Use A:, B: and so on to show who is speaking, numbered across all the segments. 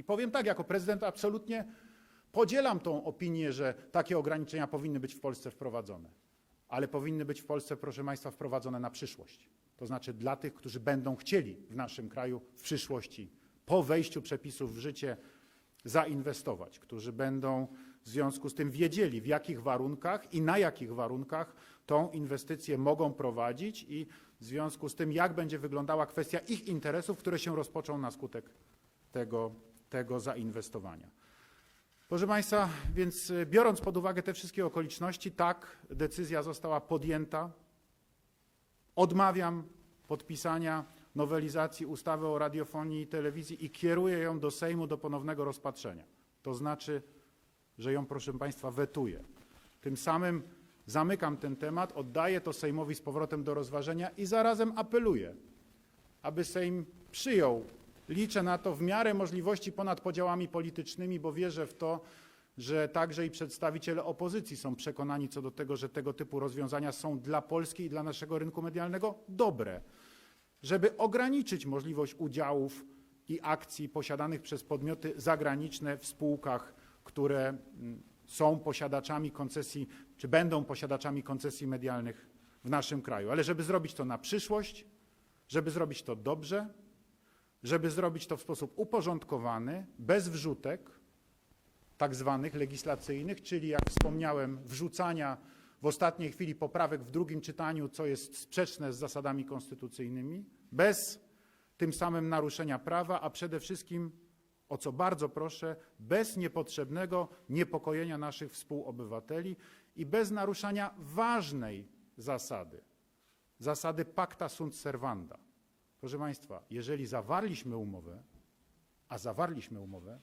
A: I powiem tak, jako prezydent absolutnie podzielam tą opinię, że takie ograniczenia powinny być w Polsce wprowadzone. Ale powinny być w Polsce, proszę Państwa, wprowadzone na przyszłość. To znaczy dla tych, którzy będą chcieli w naszym kraju w przyszłości, po wejściu przepisów w życie, zainwestować, którzy będą w związku z tym wiedzieli, w jakich warunkach i na jakich warunkach tą inwestycję mogą prowadzić i w związku z tym, jak będzie wyglądała kwestia ich interesów, które się rozpoczą na skutek tego, tego zainwestowania. Proszę Państwa, więc y, biorąc pod uwagę te wszystkie okoliczności, tak, decyzja została podjęta. Odmawiam podpisania nowelizacji ustawy o radiofonii i telewizji i kieruję ją do Sejmu do ponownego rozpatrzenia. To znaczy, że ją, proszę Państwa, wetuję. Tym samym zamykam ten temat, oddaję to Sejmowi z powrotem do rozważenia i zarazem apeluję, aby Sejm przyjął. Liczę na to w miarę możliwości ponad podziałami politycznymi, bo wierzę w to, że także i przedstawiciele opozycji są przekonani co do tego, że tego typu rozwiązania są dla Polski i dla naszego rynku medialnego dobre, żeby ograniczyć możliwość udziałów i akcji posiadanych przez podmioty zagraniczne w spółkach, które mm, są posiadaczami koncesji, czy będą posiadaczami koncesji medialnych w naszym kraju. Ale żeby zrobić to na przyszłość, żeby zrobić to dobrze, żeby zrobić to w sposób uporządkowany, bez wrzutek, tak zwanych legislacyjnych, czyli jak wspomniałem, wrzucania w ostatniej chwili poprawek w drugim czytaniu, co jest sprzeczne z zasadami konstytucyjnymi, bez tym samym naruszenia prawa, a przede wszystkim, o co bardzo proszę, bez niepotrzebnego niepokojenia naszych współobywateli i bez naruszania ważnej zasady, zasady pacta sunt servanda. Proszę Państwa, jeżeli zawarliśmy umowę, a zawarliśmy umowę,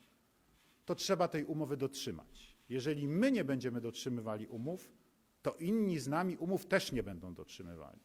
A: to trzeba tej umowy dotrzymać. Jeżeli my nie będziemy dotrzymywali umów, to inni z nami umów też nie będą dotrzymywali.